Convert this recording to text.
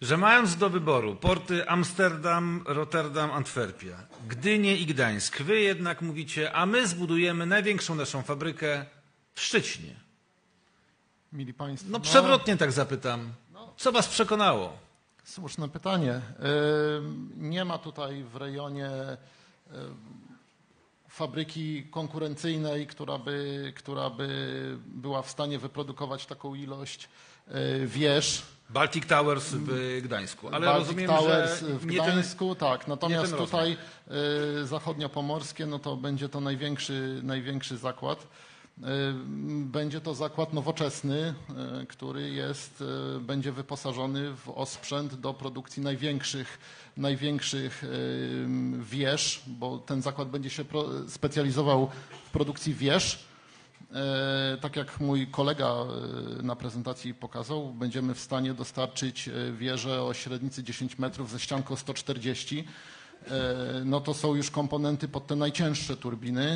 że mając do wyboru porty Amsterdam, Rotterdam, Antwerpia, Gdynię i Gdańsk, wy jednak mówicie, a my zbudujemy największą naszą fabrykę w Szczecinie. Mili Państwo, No przewrotnie tak zapytam. Co was przekonało? Słuszne pytanie. Nie ma tutaj w rejonie fabryki konkurencyjnej, która by, która by była w stanie wyprodukować taką ilość y, wież. Baltic Towers w Gdańsku, ale Baltic rozumiem, Towers że w nie ten, Gdańsku, tak. Natomiast ten tutaj y, zachodniopomorskie, no to będzie to największy, największy zakład. Y, Będzie to zakład nowoczesny, y, który jest, y, będzie wyposażony w osprzęt do produkcji największych, największych wież, bo ten zakład będzie się specjalizował w produkcji wież. Tak jak mój kolega na prezentacji pokazał, będziemy w stanie dostarczyć e, wieżę o średnicy 10 metrów ze ścianką 140. E, No to są już komponenty pod te najcięższe turbiny.